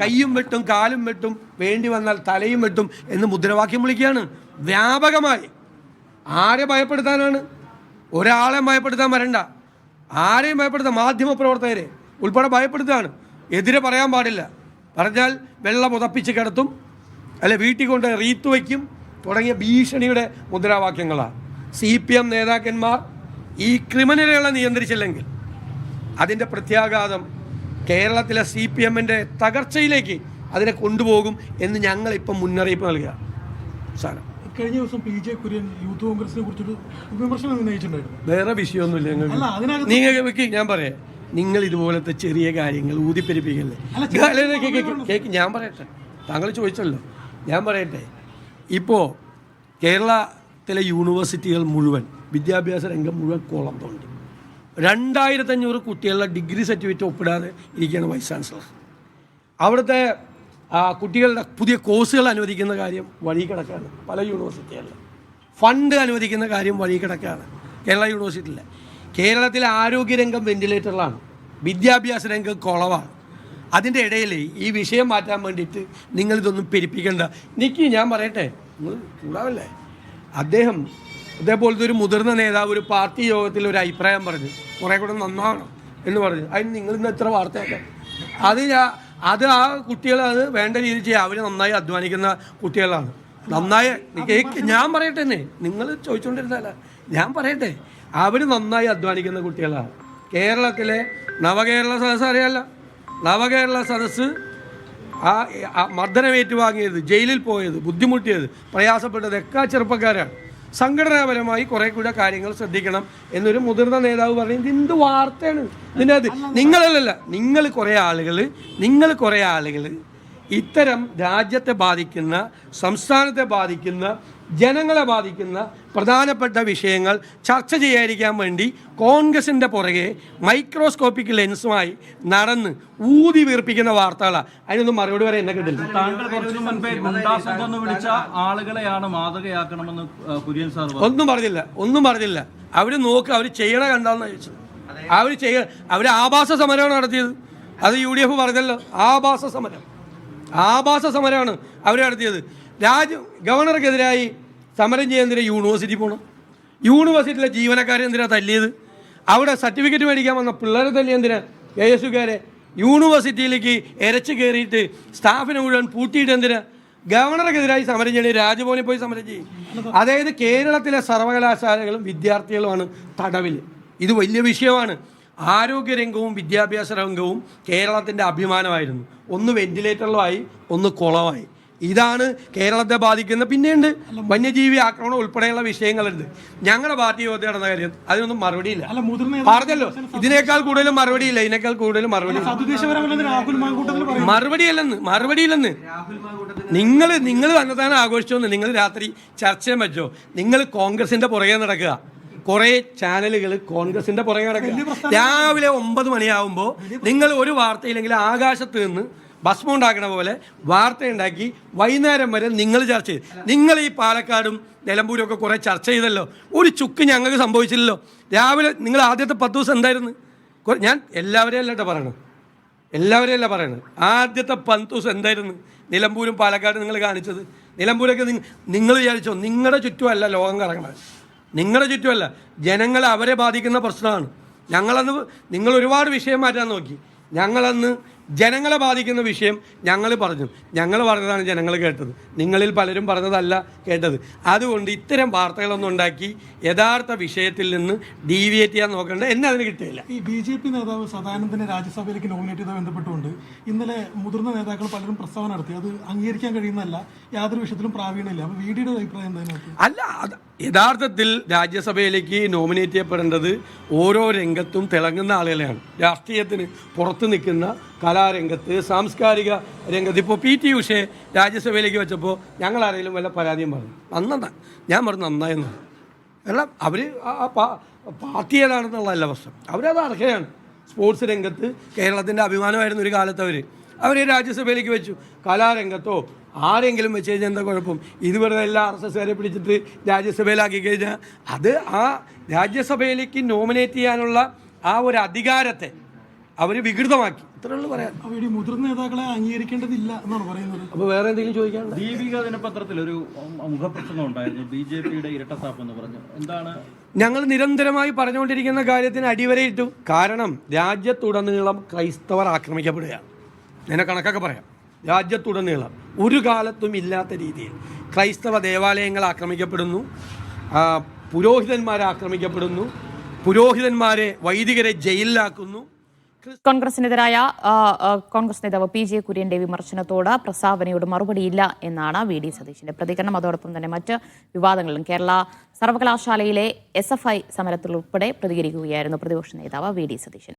കയ്യും വെട്ടും കാലും വെട്ടും വേണ്ടി വന്നാൽ തലയും വെട്ടും എന്ന് മുദ്രാവാക്യം വിളിക്കുകയാണ്. വ്യാപകമായി. ആരെ ഭയപ്പെടുത്താനാണ്? ഒരാളെ ഭയപ്പെടുത്താൻ വരണ്ട. ആരെയും ഭയപ്പെടുത്താൻ മാധ്യമ പ്രവർത്തകരെ ഉൾപ്പെടെ ഭയപ്പെടുത്തുകയാണ്. എതിരെ പറയാൻ പാടില്ല. പറഞ്ഞാൽ വെള്ളം പുതപ്പിച്ച് കിടത്തും അല്ലെ വീട്ടിൽ കൊണ്ട് റീത്ത് വയ്ക്കും തുടങ്ങിയ ഭീഷണിയുടെ മുദ്രാവാക്യങ്ങളാണ്. സി പി എം നേതാക്കന്മാർ ഈ ക്രിമിനലുകളെ നിയന്ത്രിച്ചില്ലെങ്കിൽ അതിന്റെ പ്രത്യാഘാതം കേരളത്തിലെ സി പി എമ്മിന്റെ തകർച്ചയിലേക്ക് അതിനെ കൊണ്ടുപോകും എന്ന് ഞങ്ങളിപ്പം മുന്നറിയിപ്പ് നൽകുക. സാധനം കഴിഞ്ഞ ദിവസം പി ജെ കുര്യൻ യൂത്ത് കോൺഗ്രസിനെ കുറിച്ചൊരു വിമർശനം ഉന്നയിച്ചിട്ടുണ്ടായിരുന്നു. വേറെ വിഷയമൊന്നുമില്ല ഞങ്ങൾ ഞങ്ങൾക്ക് അതിനകത്ത് നിങ്ങൾ വെക്ക് ഞാൻ പറയാം. നിങ്ങൾ ഇതുപോലത്തെ ചെറിയ കാര്യങ്ങൾ ഊതിപ്പെരിപ്പിക്കല്ലേ? കേക്ക് ഞാൻ പറയട്ടെ. താങ്കൾ ചോദിച്ചല്ലോ. ഞാൻ പറയട്ടെ. ഇപ്പോൾ കേരളത്തിലെ യൂണിവേഴ്സിറ്റികൾ മുഴുവൻ വിദ്യാഭ്യാസ രംഗം മുഴുവൻ കോളം തോണ്ടി. രണ്ടായിരത്തഞ്ഞൂറ് കുട്ടികളുടെ ഡിഗ്രി സർട്ടിഫിക്കറ്റ് ഒപ്പിടാതെ ഇരിക്കുകയാണ് വൈസ് ചാൻസലർ. അവിടുത്തെ കുട്ടികളുടെ പുതിയ കോഴ്സുകൾ അനുവദിക്കുന്ന കാര്യം വഴി കിടക്കാണ്. പല യൂണിവേഴ്സിറ്റികളിലും. ഫണ്ട് അനുവദിക്കുന്ന കാര്യം വഴി കിടക്കാണ്. കേരള യൂണിവേഴ്സിറ്റിയിലെ കേരളത്തിലെ ആരോഗ്യരംഗം വെന്റിലേറ്ററിലാണ്. വിദ്യാഭ്യാസ രംഗം കുളവാണ് അതിന്റെ ഇടയിൽ ഈ വിഷയം മാറ്റാൻ വേണ്ടിയിട്ട് നിങ്ങളിതൊന്നും പെരുപ്പിക്കേണ്ട. എനിക്ക് ഞാൻ പറയട്ടെ. നിങ്ങൾ ചൂടാവല്ലേ? അദ്ദേഹം ഇതേപോലത്തെ ഒരു മുതിർന്ന നേതാവ് ഒരു പാർട്ടി യോഗത്തിൽ ഒരു അഭിപ്രായം പറഞ്ഞു. കുറേ കൂടെ നന്നാവണം എന്ന് പറഞ്ഞു. അതിന് നിങ്ങൾ ഇന്ന് എത്ര വാർത്തയൊക്കെ അത് ഞാൻ അത് ആ കുട്ടികൾ അത് വേണ്ട രീതിയിൽ ചെയ്യുക അവർ നന്നായി അധ്വാനിക്കുന്ന കുട്ടികളാണ്. നന്നായി ഞാൻ പറയട്ടെ തന്നെ നിങ്ങൾ ചോദിച്ചുകൊണ്ടിരുന്നല്ല ഞാൻ പറയട്ടെ. അവർ നന്നായി അധ്വാനിക്കുന്ന കുട്ടികളാണ്. കേരളത്തിലെ നവകേരള സദസ്സ് അറിയാമല്ല നവകേരള സദസ്സ് ആ ആ മർദ്ദനമേറ്റ് വാങ്ങിയത് ജയിലിൽ പോയത് ബുദ്ധിമുട്ടിയത് പ്രയാസപ്പെട്ടത് എക്കാ ചെറുപ്പക്കാരാണ്. സംഘടനാപരമായി കുറെ കൂടെ കാര്യങ്ങൾ ശ്രദ്ധിക്കണം എന്നൊരു മുതിർന്ന നേതാവ് പറയുന്നത് എന്ത് വാർത്തയാണ്? ഇതിന്റെ അത് നിങ്ങളല്ലല്ല നിങ്ങൾ കുറേ ആളുകൾ നിങ്ങൾ കുറേ ആളുകൾ ഇത്തരം രാജ്യത്തെ ബാധിക്കുന്ന സംസ്ഥാനത്തെ ബാധിക്കുന്ന ജനങ്ങളെ ബാധിക്കുന്ന പ്രധാനപ്പെട്ട വിഷയങ്ങൾ ചർച്ച ചെയ്യാതിരിക്കാൻ വേണ്ടി കോൺഗ്രസിന്റെ പുറകെ മൈക്രോസ്കോപ്പിക് ലെൻസുമായി നടന്ന് ഊതി വീർപ്പിക്കുന്ന വാർത്തകളാണ് അതിനൊന്നും മറുപടി വരെ എന്നെ കിട്ടില്ല. താങ്കൾ കുറച്ചു മുൻപേ വിളിച്ച ആളുകളെയാണ് മാതൃകയാക്കണമെന്ന് ആ, കുര്യൻ സാർ. ഒന്നും പറഞ്ഞില്ല. ഒന്നും പറഞ്ഞില്ല. അവർ നോക്ക് അവർ ചെയ്യണ കണ്ടാന്ന് ചോദിച്ചു. അവർ ചെയ്യ അവർ ആഭാസ സമരമാണ് നടത്തിയത്. അത് യു ഡി എഫ് പറഞ്ഞല്ലോ. ആഭാസ സമരം. ആഭാസ സമരമാണ് അവർ നടത്തിയത്. രാജ് ഗവർണർക്കെതിരായി സമരം ചെയ്യാൻ എന്തിനാ യൂണിവേഴ്സിറ്റി പോകണം യൂണിവേഴ്സിറ്റിയിലെ ജീവനക്കാരെ എന്തിനാ തല്ലിയത്? അവിടെ സർട്ടിഫിക്കറ്റ് മേടിക്കാൻ വന്ന പിള്ളേരെ തല്ലി എന്തിനാ? കെ എസ് യുക്കാരെ യൂണിവേഴ്സിറ്റിയിലേക്ക് ഇരച്ച് കയറിയിട്ട് സ്റ്റാഫിനെ മുഴുവൻ പൂട്ടിയിട്ട് എന്തിനാ? ഗവർണർക്കെതിരായി സമരം ചെയ്യണേ രാജ്ഭവനിൽ പോയി സമരം ചെയ്യും. അതായത് കേരളത്തിലെ സർവകലാശാലകളും വിദ്യാർത്ഥികളുമാണ് തടവിൽ ഇത് വലിയ വിഷയമാണ്. ആരോഗ്യരംഗവും വിദ്യാഭ്യാസ രംഗവും കേരളത്തിന്റെ അഭിമാനമായിരുന്നു. ഒന്ന് വെന്റിലേറ്ററിലുമായി ഒന്ന് കുളമായി. ഇതാണ് കേരളത്തെ ബാധിക്കുന്ന പിന്നെയുണ്ട് വന്യജീവി ആക്രമണം ഉൾപ്പെടെയുള്ള വിഷയങ്ങളുണ്ട്. ഞങ്ങളുടെ പാർട്ടി യോഗത്തിൽ നടന്ന കാര്യം അതിനൊന്നും മറുപടിയില്ല പറഞ്ഞല്ലോ ഇതിനേക്കാൾ കൂടുതലും മറുപടിയില്ല ഇതിനേക്കാൾ കൂടുതലും മറുപടി മറുപടിയല്ലെന്ന് മറുപടിയില്ലെന്ന് നിങ്ങൾ നിങ്ങൾ തന്നെത്താനെ ആഘോഷിച്ചോന്ന് നിങ്ങൾ രാത്രി ചർച്ച വെച്ചോ. നിങ്ങൾ കോൺഗ്രസിന്റെ പുറകെ നടക്കുക. കുറെ ചാനലുകൾ കോൺഗ്രസിന്റെ പുറകെ നടക്കുക. രാവിലെ ഒമ്പത് മണിയാവുമ്പോൾ നിങ്ങൾ ഒരു വാർത്തയില്ലെങ്കിൽ ആകാശത്ത് നിന്ന് ഭസ്മം ഉണ്ടാക്കണ പോലെ വാർത്ത ഉണ്ടാക്കി വൈകുന്നേരം വരെ നിങ്ങൾ ചർച്ച ചെയ്ത് നിങ്ങൾ ഈ പാലക്കാടും നിലമ്പൂരും ഒക്കെ കുറേ ചർച്ച ചെയ്തല്ലോ. ഒരു ചുക്ക് ഞങ്ങൾക്ക് സംഭവിച്ചില്ലല്ലോ. രാവിലെ നിങ്ങൾ ആദ്യത്തെ പത്ത് ദിവസം എന്തായിരുന്നു? ഞാൻ എല്ലാവരെയും അല്ല കേട്ടോ പറയണത്. എല്ലാവരെയും അല്ല പറയണത്. ആദ്യത്തെ പത്ത് ദിവസം എന്തായിരുന്നു? നിലമ്പൂരും പാലക്കാട് നിങ്ങൾ കാണിച്ചത്. നിലമ്പൂരൊക്കെ നിങ്ങൾ വിചാരിച്ചോ നിങ്ങളുടെ ചുറ്റുമല്ല ലോകം കറങ്ങണത്. നിങ്ങളുടെ ചുറ്റുമല്ല. ജനങ്ങളെ അവരെ ബാധിക്കുന്ന പ്രശ്നമാണ്. ഞങ്ങളന്ന് നിങ്ങൾ ഒരുപാട് വിഷയം മാറ്റാൻ നോക്കി. ഞങ്ങളന്ന് ജനങ്ങളെ ബാധിക്കുന്ന വിഷയം ഞങ്ങൾ പറഞ്ഞു. ഞങ്ങൾ പറഞ്ഞതാണ് ജനങ്ങൾ കേട്ടത്. നിങ്ങളിൽ പലരും പറഞ്ഞതല്ല കേട്ടത്. അതുകൊണ്ട് ഇത്തരം വാർത്തകളൊന്നും ഉണ്ടാക്കി യഥാർത്ഥ വിഷയത്തിൽ നിന്ന് ഡീവിയേറ്റ് ചെയ്യാൻ നോക്കേണ്ട. എന്നെ അതിന് കിട്ടിയില്ല. ഈ ബി ജെ പി നേതാവ് സദാനന്ദനെ രാജ്യസഭയിലേക്ക് നോമിനേറ്റ് ചെയ്ത ബന്ധപ്പെട്ടുകൊണ്ട് ഇന്നലെ മുതിർന്ന നേതാക്കൾ പലരും പ്രസ്താവന നടത്തി. അത് അംഗീകരിക്കാൻ കഴിയുന്നതല്ല. യാതൊരു വിഷയത്തിലും പ്രാവീണ്യമില്ല. അപ്പോൾ വി ഡിയുടെ അഭിപ്രായം എന്തായാലും അല്ല അത് യഥാർത്ഥത്തിൽ രാജ്യസഭയിലേക്ക് നോമിനേറ്റ് ചെയ്യപ്പെടേണ്ടത് ഓരോ രംഗത്തും തിളങ്ങുന്ന ആളുകളെയാണ്. രാഷ്ട്രീയത്തിന് പുറത്ത് നിൽക്കുന്ന കലാരംഗത്ത് സാംസ്കാരിക രംഗത്ത്. ഇപ്പോൾ പി. ടി. ഉഷയെ രാജ്യസഭയിലേക്ക് വെച്ചപ്പോൾ ഞങ്ങൾ ആരെങ്കിലും വല്ല പരാതിയും പറഞ്ഞു? നന്നാ ഞാൻ പറഞ്ഞു നന്നായെന്ന് കാരണം അവർ പാർട്ടി ഏതാണെന്നുള്ളതല്ല പ്രശ്നം. അവരത് അർഹയാണ് സ്പോർട്സ് രംഗത്ത് കേരളത്തിന്റെ അഭിമാനമായിരുന്ന ഒരു കാലത്ത് അവർ അവരെ രാജ്യസഭയിലേക്ക് വെച്ചു. കലാരംഗത്തോ ആരെങ്കിലും വെച്ച് കഴിഞ്ഞാൽ എന്താ കുഴപ്പം? ഇതുവരെ എല്ലാ ആർ എസ് എസ്കാരെ പിടിച്ചിട്ട് രാജ്യസഭയിലാക്കി കഴിഞ്ഞാൽ അത് ആ രാജ്യസഭയിലേക്ക് നോമിനേറ്റ് ചെയ്യാനുള്ള ആ ഒരു അധികാരത്തെ അവർ വികൃതമാക്കി. ഇത്രേ ഉള്ളൂ പറയാൻ. അപ്പോൾ ഈ മുതിർന്ന നേതാക്കളെ അംഗീകരിക്കേണ്ടതില്ല എന്നാണ് പറയുന്നത്. അപ്പോൾ വേറെ എന്തെങ്കിലും ചോദിക്കാനുണ്ടോ? ദീപിക ദിനപത്രത്തിൽ ഒരു മുഖപ്രസംഗം ഉണ്ടായിരുന്നു. ബി ജെ പിയുടെ ഇരട്ടത്താപ്പ് എന്ന് പറഞ്ഞു. എന്താണ്? ഞങ്ങൾ നിരന്തരമായി പറഞ്ഞുകൊണ്ടിരിക്കുന്ന കാര്യത്തിന് അടിവരയിട്ടു. കാരണം രാജ്യത്തുടനീളം ക്രൈസ്തവർ ആക്രമിക്കപ്പെടുകയാണ്. ഞാൻ കണക്കൊക്കെ പറയാം. രാജ്യത്തുടനീളം ഒരു കാലത്തും ഇല്ലാത്ത രീതിയിൽ ക്രൈസ്തവ ദേവാലയങ്ങൾ ആക്രമിക്കപ്പെടുന്നു. പുരോഹിതന്മാരെ ആക്രമിക്കപ്പെടുന്നു. പുരോഹിതന്മാരെ വൈദികരെ ജയിലിലാക്കുന്നു. കോൺഗ്രസിനെതിരായ കോൺഗ്രസ് നേതാവ് പി ജെ കുര്യന്റെ വിമർശനത്തോട് പ്രസ്താവനയോട് മറുപടിയില്ല എന്നാണ് വി ഡി സതീഷിന്റെ പ്രതികരണം. അതോടൊപ്പം തന്നെ മറ്റ് വിവാദങ്ങളിലും കേരള സർവകലാശാലയിലെ എസ് എഫ് ഐ സമരത്തിൽ ഉൾപ്പെടെ പ്രതികരിക്കുകയായിരുന്നു പ്രതിപക്ഷ നേതാവ് വി ഡി സതീശൻ.